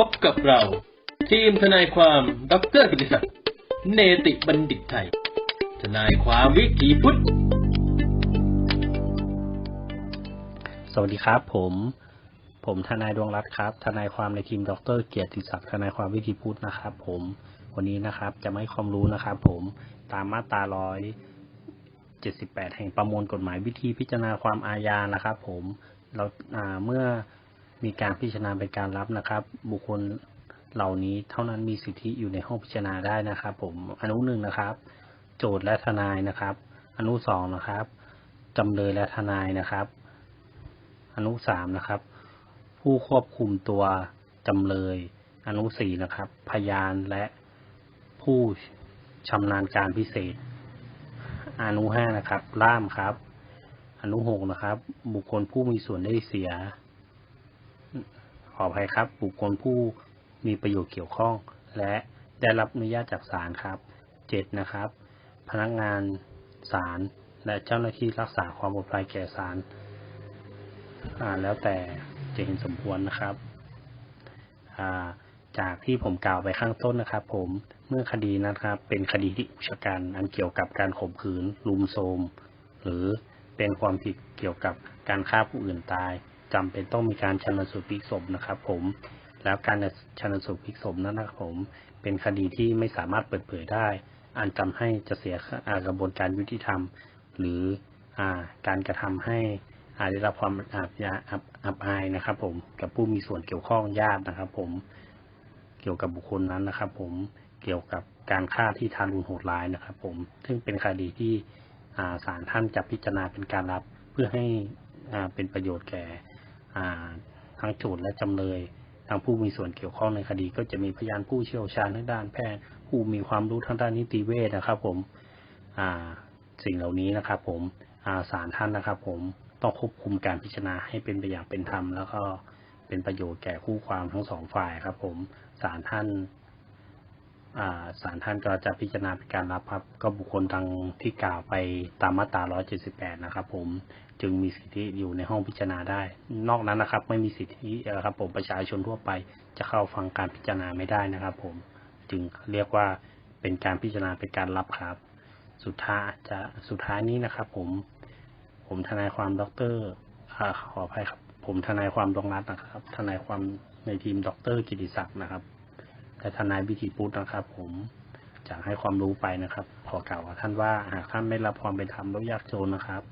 พบกับเรา ทีมทนายความดรกิติศักดิ์เนติบัณฑิตไทย ทนายความวิถีพุทธ สวัสดีครับ ผม ผมทนายดวงรัตน์ครับ ทนายความในทีมดรเกียรติศักดิ์ทนายความวิธีพุทธนะครับ ผม วันนี้นะครับ จะไมาให้ความรู้นะครับ ผมตามมาตราร้อยเจ็ดสิบแปดแห่งประมวลกฎหมายวิธีพิจารณาความอาญานะครับ ผมเราเมื่อ มีการพิจารณาเป็นการรับนะครับ บุคคลเหล่านี้เท่านั้นมีสิทธิอยู่ในห้องพิจารณาได้นะครับ ผมอนุหนึ่งนะครับ โจทย์และทนายนะครับ อนุสองนะครับจำเลยและทนายนะครับ อนุสามนะครับ ผู้ควบคุมตัวจำเลย อนุสี่นะครับ พยานและผู้ชำนาญการพิเศษ อนุห้านะครับ ล่ามครับ อนุหกนะครับ บุคคลผู้มีส่วนได้เสีย ขออภัยครับ บุคคลผู้มีประโยชน์เกี่ยวข้อง และได้รับอนุญาตจากศาลครับเจ็ดนะครับ พนักงานศาลและเจ้าหน้าที่รักษาความปลอดภัยแก่ศาลอ่าแล้วแต่จะเห็นสมควรนะครับาจากที่ผมกล่าวไปข้างต้นนะครับ ผมเมื่อคดีนะครับ เป็นคดีที่อุกชะกันอันเกี่ยวกับการข่มขืนลุมโทรมหรือเป็นความผิดเกี่ยวกับการฆ่าผู้อื่นตาย จำเป็นต้องมีการชันสูตรพลิกศพนะครับ ผม แล้วการชันสูตรพลิกศพนั้นนะครับผม เป็นคดีที่ไม่สามารถเปิดเผยได้ อันจำให้จะเสียกระบวนการยุติธรรม หรือการกระทำให้อาจได้รับความอับยาอับอายนะครับ ผม กับผู้มีส่วนเกี่ยวข้องญาตินะครับ ผม เกี่ยวกับบุคคลนั้นนะครับ ผม เกี่ยวกับการฆ่าที่ทารุณโหดร้ายนะครับ ผม ซึ่งเป็นคดีที่ศาลท่านจะพิจารณาเป็นการรับเพื่อให้เป็นประโยชน์แก่ ทั้งโจทย์และจำเลย ทางผู้มีส่วนเกี่ยวข้องในคดี ก็จะมีพยานผู้เชี่ยวชาญทางด้านแพทย์ ผู้มีความรู้ทางด้านนิติเวชนะครับ ผมสิ่งเหล่านี้นะครับ ผมาศาลท่านนะครับ ผมต้องควบคุมการพิจารณาให้เป็นไปอย่างเป็นธรรมแล้วก็เป็นประโยชน์แก่คู่ความทั้งสองฝ่ายครับ ผมศาลท่าน ศาลท่านก็จะพิจารณาเป็นการรับครับ ก็บุคคลทางที่กล่าวไปตามมาตรา 178 นะครับ ผมจึงมีสิทธิอยู่ในห้องพิจารณาได้ นอกนั้นนะครับ ไม่มีสิทธิครับผมประชาชนทั่วไปจะเข้าฟังการพิจารณาไม่ได้นะครับ ผมจึงเรียกว่าเป็นการพิจารณาเป็นการรับครับ สุดท้ายจะสุดท้ายนี้นะครับ ผม ผมทนายความด็อกเตอร์ขออภัยครับ ผมทนายความดวงรัตน์นะครับ ทนายความในทีมด็อกเตอร์กิติศักดิ์นะครับ และทนายวิธีพุทธนะครับ ผมจะให้ความรู้ไปนะครับ ขอกล่าวกับท่านว่าหากท่านไม่รับความเป็นธรรมแล้วยากจนนะครับ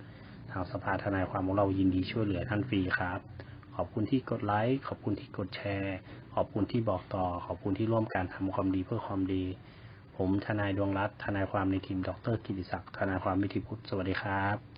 ทางสภาทนายความของเรายินดีช่วยเหลือท่านฟรีครับ ขอบคุณที่กดไลค์ขอบคุณที่กดแชร์ ขอบคุณที่บอกต่อ ขอบคุณที่ร่วมการทำความดีเพื่อความดี ผมทนายดวงรัตน์ทนายความในทีมดรกิติศักดิ์ทนายความวิธีพุทธสวัสดีครับ